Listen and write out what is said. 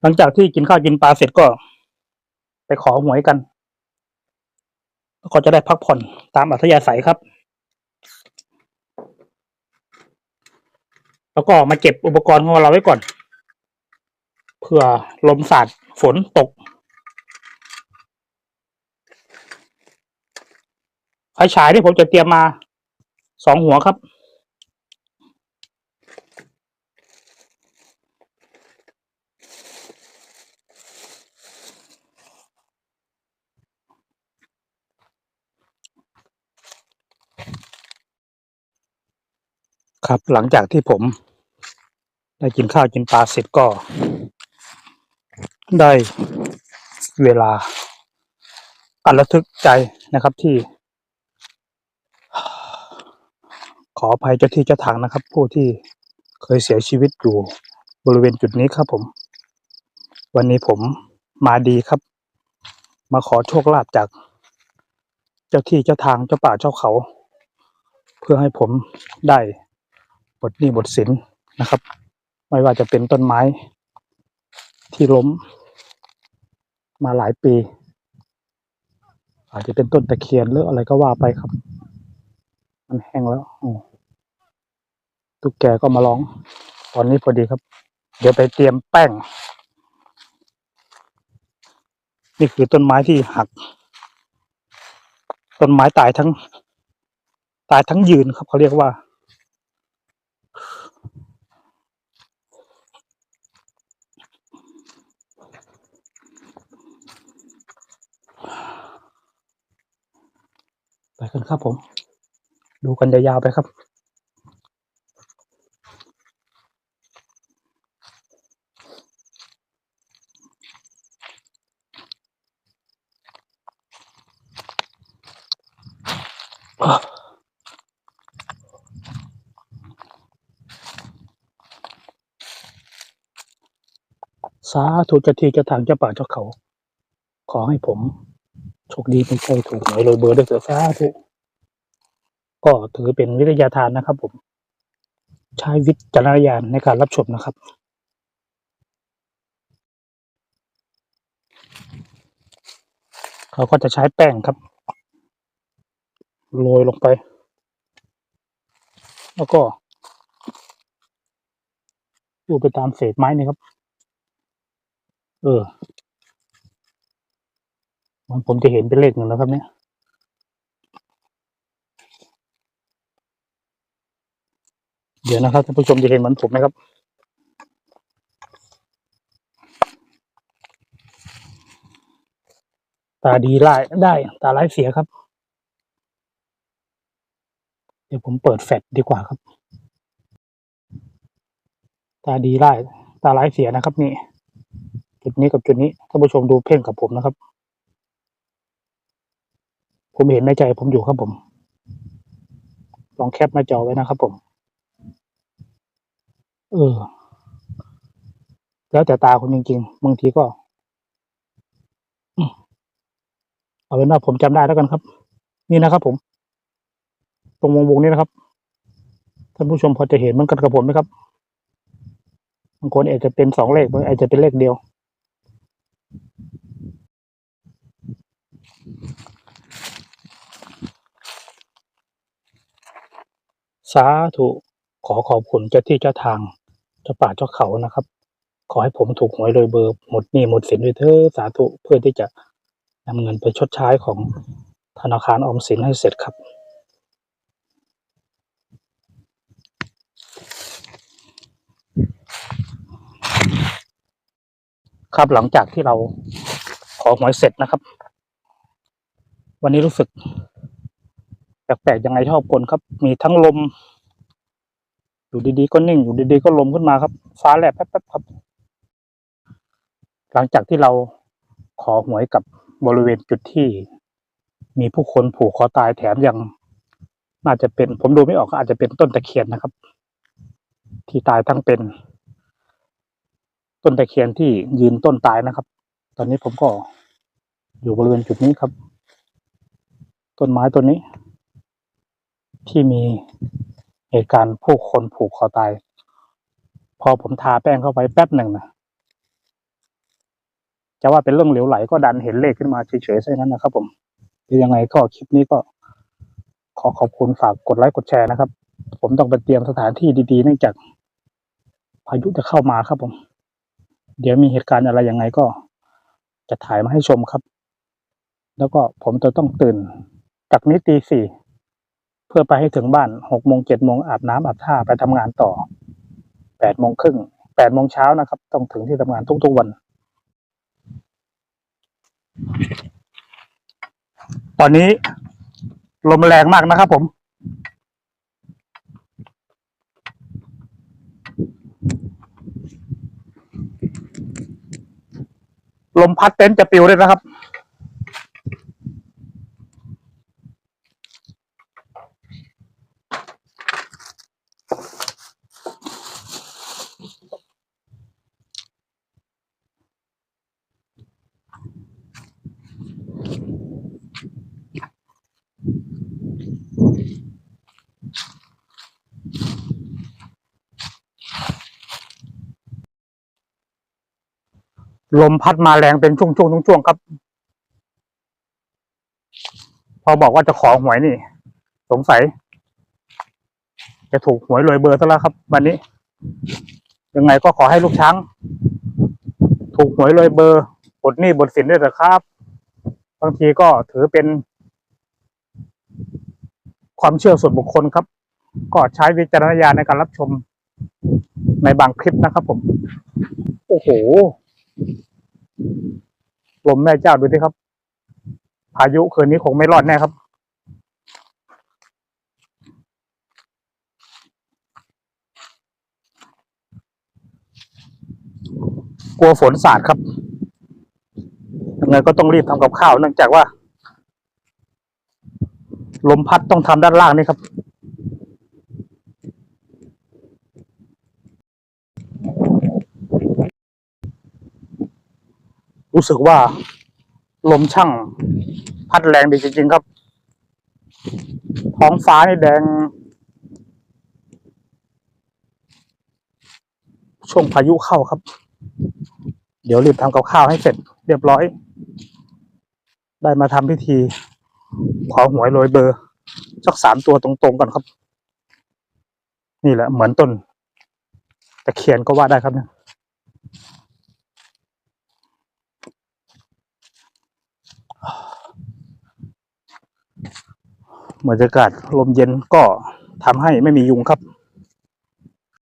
หลังจากที่กินข้าวกินปลาเสร็จก็ ไปขอหวยกันก็จะได้พักผ่อนตามอัธยาศัยครับ แล้วก็มาเก็บอุปกรณ์ของเราไว้ก่อน เผื่อลมสาดฝนตกไฟฉายที่ผมจะเตรียมมาสองหัวครับ ครับ หลังจากที่ผม ได้กินข้าวกินปลาเสร็จก็ ได้เวลา อันระทึกใจนะครับที่ ขออภัยเจ้าที่เจ้าทางนะครับ ผู้ที่เคยเสียชีวิตอยู่บริเวณจุดนี้ครับผม วันนี้ผมมาดีครับ มาขอโชคลาภจากเจ้าที่เจ้าทางเจ้าป่าเจ้าเขา เพื่อให้ผมได้ บทหนี้บทสินนะครับ ไม่ว่าจะเป็นต้นไม้ที่ล้มมาหลายปี อาจจะเป็นต้นตะเคียนหรืออะไรก็ว่าไปครับ มันแห้งแล้วโอ้ตุ๊กแกก็มาร้อง ตอนนี้พอดีครับ เดี๋ยวไปเตรียมแป้ง นี่คือต้นไม้ที่หัก ต้นไม้ตายทั้ง ตายทั้งยืนครับเขาเรียกว่า ไปกันครับผม ดูกันยาวๆไปครับสาธุเจ้าที่เจ้าทางเจ้าป่าเจ้าเขา ขอให้ผม คดีไม่ใช่ถูกหวยโรยเบอร์ด้วยเถิดสาธุก็ถือเป็นวิทยาทานนะครับ ผม ใช้วิจารณญาณในการรับชมนะครับเขาก็จะใช้แป้งครับโรยลงไป แล้วก็ดูไปตามเศษไม้นี่ครับ เออ ผมจะเห็นเป็นเลขหนึ่งแล้วครับเนี่ยเดี๋ยวนะครับท่านผู้ชมจะเห็นเหมือนผมไหมครับ ตาดีไล่ได้ ตาไร้เสียครับ เดี๋ยวผมเปิดแฟลชดีกว่าครับ ตาดีไล่ตาไร้เสียนะครับ นี่ จุดนี้กับจุดนี้ท่านผู้ชมดูเพ่งกับผมนะครับ ผมเห็นในใจผมอยู่ครับผม ลองแคปหน้าจอไว้นะครับผม เออ แล้วแต่ตาคนจริงๆ บางทีก็ เอาเป็นว่าผมจำได้แล้วกันครับ นี่นะครับผม ตรงวงวงนี้นะครับ ท่านผู้ชมพอจะเห็นเหมันกันกับผมไหมครับบางคนอาจจะเป็นสองเลขบางอาจจะเป็นเลขเดียว สาธุขอขอบคุณเจ้าที่เจ้าทางเจ้าป่าเจ้าเขานะครับ ขอให้ผมถูกหวยโดยเบอร์หมดหนี้หมดสินด้วยเถอสาธุเพื่อที่จะนำเงินไปชดใช้ของธนาคารออมสินให้เสร็จครับ ครับหลังจากที่เราขอหวยเสร็จนะครับ วันนี้รู้สึก แปลกๆยังไงชอบคนครับ มีทั้งลม อยู่ดีๆก็นิ่งอยู่ดีๆก็ลมขึ้นมาครับ ฟ้าแลบแป๊บๆครับ หลังจากที่เราขอหวยกับบริเวณจุดที่ มีผู้คนผูกคอตายแถมยังน่าจะเป็น ผมดูไม่ออกก็อาจจะเป็นต้นตะเคียนนะครับ ที่ตายทั้งเป็น ต้นตะเคียนที่ยืนต้นตายนะครับ ตอนนี้ผมก็อยู่บริเวณจุดนี้ครับ ต้นไม้ต้นนี้ ที่มีเหตุการณ์ผู้คนผูกคอตาย พอผมทาแป้งเข้าไปแป๊บหนึ่งนะจะว่าเป็นเรื่องเหลวไหลก็ดันเห็นเลขขึ้นมาเฉยๆซะอย่างนั้นนะครับ ผมหรือยังไงก็คลิปนี้ก็ ขอขอบคุณฝากกดไลค์กดแชร์นะครับ ผมต้องไปเตรียมสถานที่ดีๆเนื่องจาก พายุจะเข้ามาครับผม เดี๋ยวมีเหตุการณ์อะไรยังไงก็ จะถ่ายมาให้ชมครับ แล้วก็ผมจะต้องตื่นจากนี้ตีสี่ เพื่อไปให้ถึงบ้านหกโมงเจ็ดโมงอาบน้ำอาบท่าไปทำงานต่อแปดโมงครึ่งแปดโมงเช้านะครับ ต้องถึงที่ทำงานทุกๆวัน ตอนนี้ลมแรงมากนะครับผมลมพัดเต็นท์จะปิวเลยนะครับ ลมพัดมาแรงเป็นช่วงๆช่วงๆครับ พอบอกว่าจะขอหวยนี่ สงสัย จะถูกหวยรวยเบอร์ซะแล้วครับ วันนี้ ยังไงก็ขอให้ลูกช้าง ถูกหวยรวยเบอร์บทนี้บทสินด้วยเถอะครับ บางทีก็ถือเป็น ความเชื่อส่วนบุคคลครับ ก็ใช้วิจารณญาณในการรับชมในบางคลิปนะครับผม โอ้โห ลมแม่เจ้าดูสิครับ พายุคืนนี้คงไม่รอดแน่ครับ กลัวฝนสาดครับยังไงก็ต้องรีบทำกับข้าวเนื่องจากว่า ลมพัดต้องทำด้านล่างนี่ครับ รู้สึกว่า ลมช่าง พัดแรงดีจริง ๆ ครับ ท้องฟ้านี่แดง ช่วงพายุเข้าครับ เดี๋ยวรีบทำกับข้าวให้เสร็จ เรียบร้อย ได้มาทำพิธี ขอหวยโรยเบอร์สักสามตัวตรงๆก่อนครับ นี่แหละเหมือนต้นตะเคียนก็ว่าได้ครับเนี่ย บรรยากาศลมเย็นก็ทำให้ไม่มียุงครับ